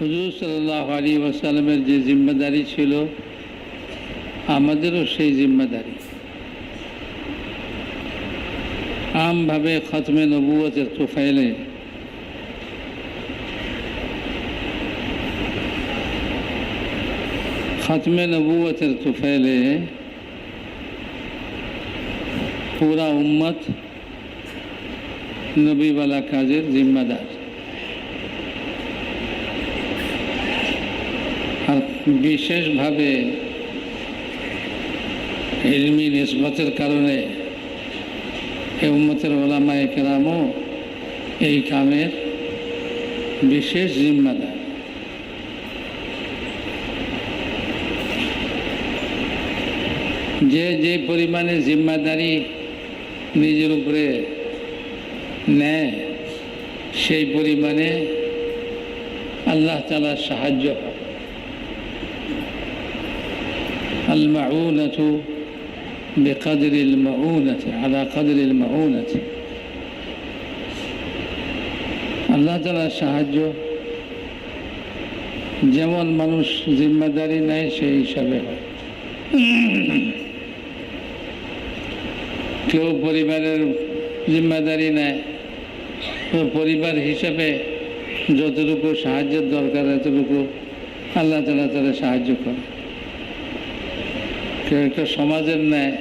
হুজুর সাল্লাহ আলী যে জিম্মেদারি ছিল, আমাদেরও সেই জিম্মেদারি। আমভাবে খতমে নবুয়তের তোফাইলে খতমে নবুয়তের তোফাইলে পুরা উম্মত নবীওয়ালা কাজের জিম্মাদার। বিশেষভাবে ইলমি নিসবতের কারণে উম্মতের ওলামায় কেরামও এই কামের বিশেষ জিম্মাদার। যে যে পরিমাণে জিম্মাদারি নিজের উপরে নেয়, সেই পরিমাণে আল্লাহ তালার সাহায্য হয়। المعونة بقدر المعونة على قدر المعونة আল্লাহ তালার সাহায্য যেমন মানুষ জিম্মাদারি নেয় সেই হিসাবে হয় কেউ পরিবারের জিম্মাদারি নেয় তো পরিবার হিসাবে যতটুকু সাহায্যের দরকার এতটুকু আল্লাহ তালা তারা সাহায্য করে কেউ একটা সমাজের নেয়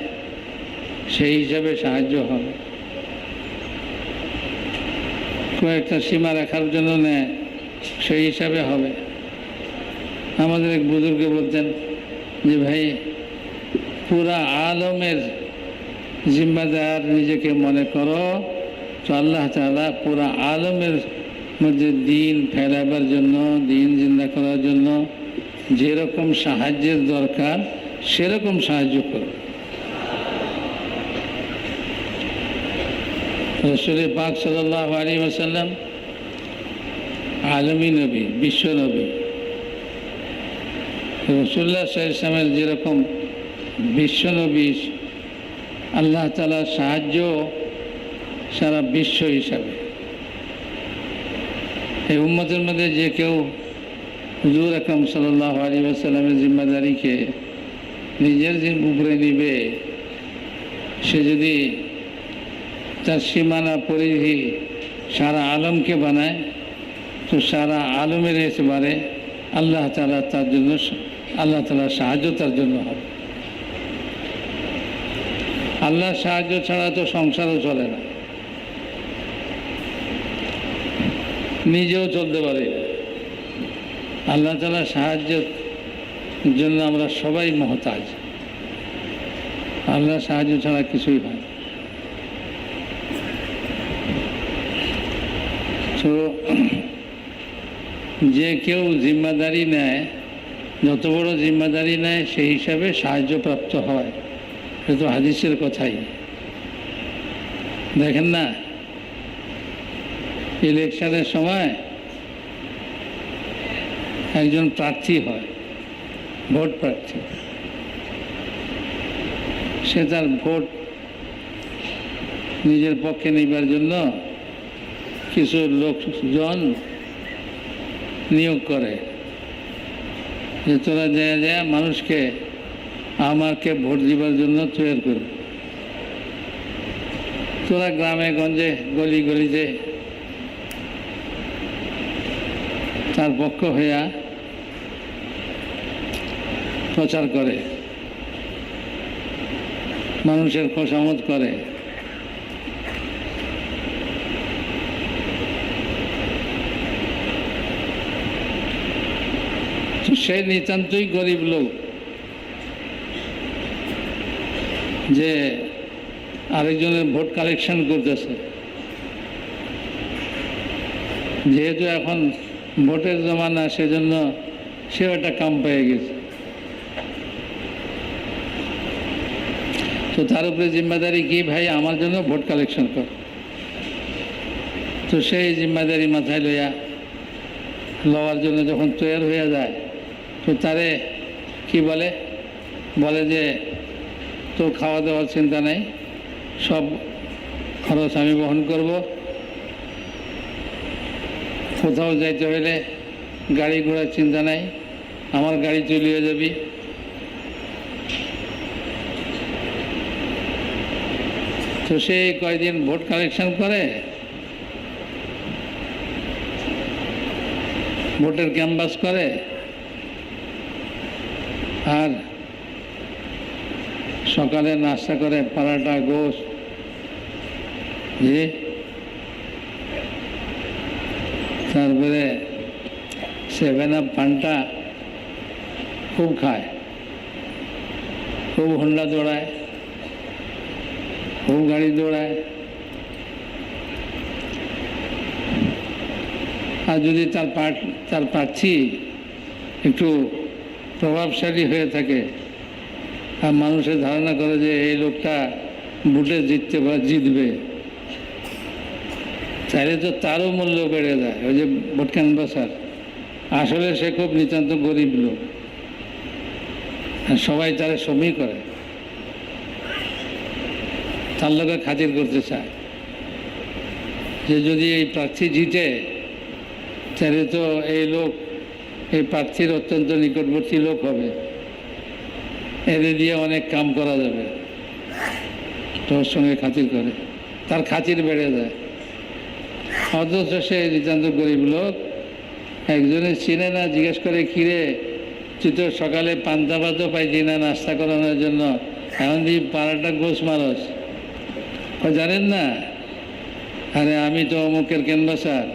সেই হিসাবে সাহায্য হবে। কেউ একটা সীমা রাখার জন্য নেয় সেই হিসাবে হবে। আমাদের এক বুজুর্গে বলতেন যে, ভাই, পুরা আলমের জিম্মাদার নিজেকে মনে করো তো আল্লাহ তালা পুরা আলমের মধ্যে দিন ফেলাবার জন্য, দিন জিন্দা করার জন্য যেরকম সাহায্যের দরকার সেরকম সাহায্য করো। পাক সাল্লাহ আলী আসাল্লাম আলমী নবী, বিশ্ব নবী। রসুল্লাহ সাল্লামের যেরকম বিশ্ব নবী, আল্লাহ তালার সাহায্য সারা বিশ্ব হিসাবে। এই উম্মতের মধ্যে যে কেউ হুজুর আকরম সাল্লাহ আলী আসাল্লামের জিম্মাদারিকে নিজের যে উপরে নিবে, সে যদি তার সীমানা পরিধি সারা আলমকে বানায়, তো সারা আলমের এসেবারে আল্লাহ তালা তার জন্য আল্লাহ তালার সাহায্য তার জন্য হবে। আল্লাহর সাহায্য ছাড়া তো সংসারও চলে না। নিজেও চলতে পারে আল্লাহ তালা সাহায্যের জন্য আমরা সবাই মহতাজ। আল্লাহর সাহায্য ছাড়া কিছুই হয় তো, যে কেউ জিম্মাদারি নেয়, যত বড় জিম্মাদারি নেয়, সেই হিসাবে সাহায্যপ্রাপ্ত হয়। সে তো হাদিসের কথাই। দেখেন না, ইলেকশনের সময় একজন প্রার্থী হয়। ভোট প্রার্থী সে তার ভোট নিজের পক্ষে নেবার জন্য কিছু লোকজন নিয়োগ করে। যে তোরা যায় যায় মানুষকে আমাকে ভোট দিবার জন্য তৈরি করবে তোরা গ্রামে, গঞ্জে, গলি, গলিতে তার পক্ষ হইয়া প্রচার করে, মানুষের খোসামত করে। সে নিতান্তই গরিব লোক যে আরেকজনের ভোট কালেকশন করতেছে। যেহেতু এখন ভোটের জমানা, সেজন্য সেও একটা কাম পেয়ে গেছে। তো তার উপরে জিম্মাদারি কি ভাই? আমার জন্য ভোট কালেকশন কর। তো সেই জিম্মাদারি মাথায় লইয়া লওয়ার জন্য যখন তৈরি হয়ে যায়, তো তারে কি বলে? বলে যে তোর খাওয়া দাওয়ার চিন্তা নেই, সব খরচ আমি বহন করব। কোথাও যাইতে হলে গাড়ি ঘোড়ার চিন্তা নাই, আমার গাড়ি চলিয়ে যাবি। তো সে কয়দিন ভোট কালেকশন করে? ভোটের ক্যাম্পাস করে? আর সকালে নাস্তা করে পরাটা গোস। তারপরে সেভেন আপ পানটা খুব খায়। খুব হন্ডা দৌড়ায় খুব গাড়ি দৌড়ায় আর যদি তার পাট তার প্রার্থী একটু প্রভাবশালী হয়ে থাকে আর মানুষের ধারণা করে যে এই লোকটা ভোটে জিততে বা জিতবে তাহলে তো তারও মূল্য বেড়ে যায় ওই যে ভোট ক্যানভাসার আসলে সে খুব নিতান্ত গরিব লোক সবাই তারা সমী করে তার লোকে খাতির করতে চায়। যে যদি এই প্রার্থী জিতে, তাহলে তো এই লোক, এই প্রার্থীর অত্যন্ত নিকটবর্তী লোক হবে। এদের দিয়ে অনেক কাম করা যাবে। তোর সঙ্গে খাতির করে। তার খাতির বেড়ে যায়। অথচ সে নিতান্ত গরিব লোক। একজনে চিনে না, জিজ্ঞেস করে কিরে তুই তো সকালে পান্তা ভাতও পাইছি না, নাস্তা করানোর জন্য? এখন দিয়ে পাড়াটা গোস মারস। জানেন না? আরে আমি তো অমুকের ক্যানভাসার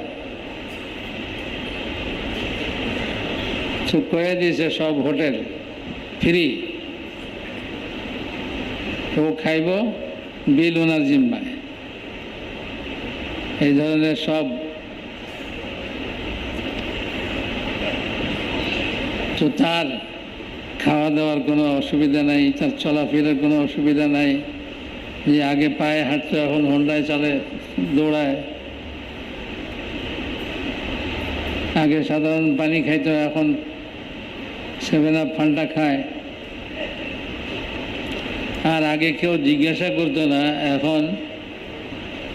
চুপ করে দিয়েছে সব হোটেল। ফ্রি। ও খাইব বিল ওনার জিম্মায়। এই ধরনের সব তো তার খাওয়া দাওয়ার কোনো অসুবিধা নাই, তার চলাফেরার কোনো অসুবিধা নাই। যে আগে পায়ে হাঁটতো এখন হন্ডায় চলে, দৌড়ায়। আগে সাধারণ পানি খাইত, এখন সেভেন আপ ফান্টা খায়। আর আগে কেউ জিজ্ঞাসা করতো না, এখন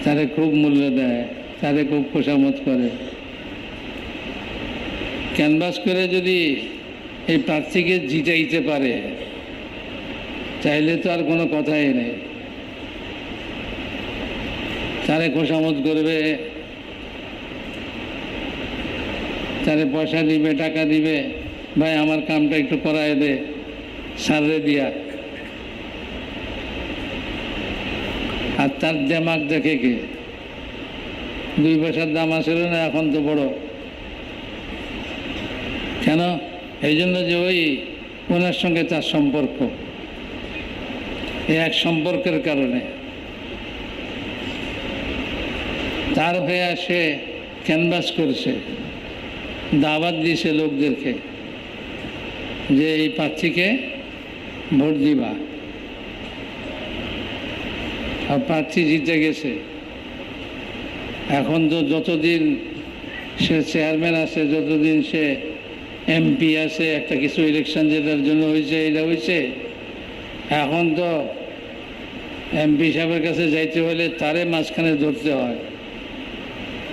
তারে খুব মূল্য দেয়, তারে খুব খোসামত করে। ক্যানভাস করে যদি এই প্রার্থীকে জিতাইতে পারে চাইলে তো আর কোনো কথাই নেই। তারে খোসামত করবে, তারে পয়সা দিবে, টাকা দিবে, ভাই আমার কামটা একটু করায় দে, সারে দিয়া। আর তার দেমাগ দেখে কে? দুই পয়সার দাম আসলে না, এখন তো বড়। কেন? এই জন্য যে ওই ওনার সঙ্গে তার সম্পর্ক। এক সম্পর্কের কারণে। তার হয়ে সে ক্যানভাস করছে। দাওয়াত দিয়েছে লোকদেরকে যে এই প্রার্থীকে ভোট দিবা। আর প্রার্থী জিতে গেছে। এখন তো যতদিন সে চেয়ারম্যান আছে, যতদিন সে এমপি আছে, একটা কিছু ইলেকশন যেটার জন্য হয়েছে এটা হয়েছে। এখন তো এমপি সাহেবের কাছে যাইতে হলে তারে মাঝখানে ধরতে হয়।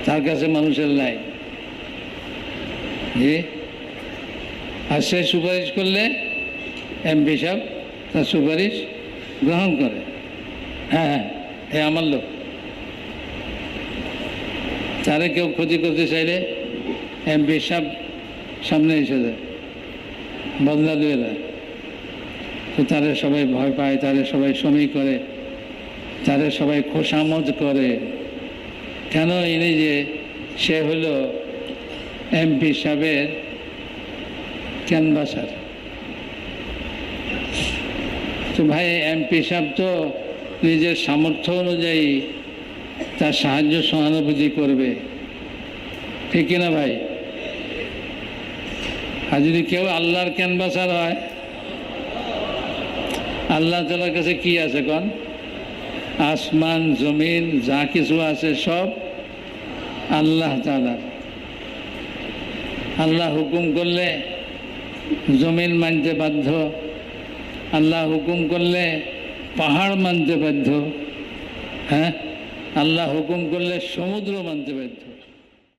তার কাছে মানুষের নাই আর সে সুপারিশ করলে এমপি সাহেব তার সুপারিশ গ্রহণ করে। হ্যাঁ হ্যাঁ এ আমার লোক। তারে কেউ ক্ষতি করতে চাইলে এমপি সাহেব সামনে এসে যায়। বদলা দিয়ে দেয়। তো তারে সবাই ভয় পায়, তারে সবাই সমী করে, তারে সবাই খোসামত করে। কেন ইনি যে সে হলো এমপি সাহেবের ক্যানভাসার? তো ভাই, এমপি সাহেব তো নিজের সামর্থ্য অনুযায়ী তার সাহায্য সহানুভূতি করবে। ঠিক কিনা ভাই? আর যদি কেউ আল্লাহর ক্যানভাসার হয়, আল্লাহ তালার কাছে কি আছে কন? আসমান, জমিন, যা কিছু আছে সব আল্লাহ তালার আল্লাহ হুকুম করলে জমিন মানতে বাধ্য। আল্লাহ হুকুম করলে পাহাড় মানতে বাধ্য। হ্যাঁ? আল্লাহ হুকুম করলে সমুদ্র মানতে বাধ্য।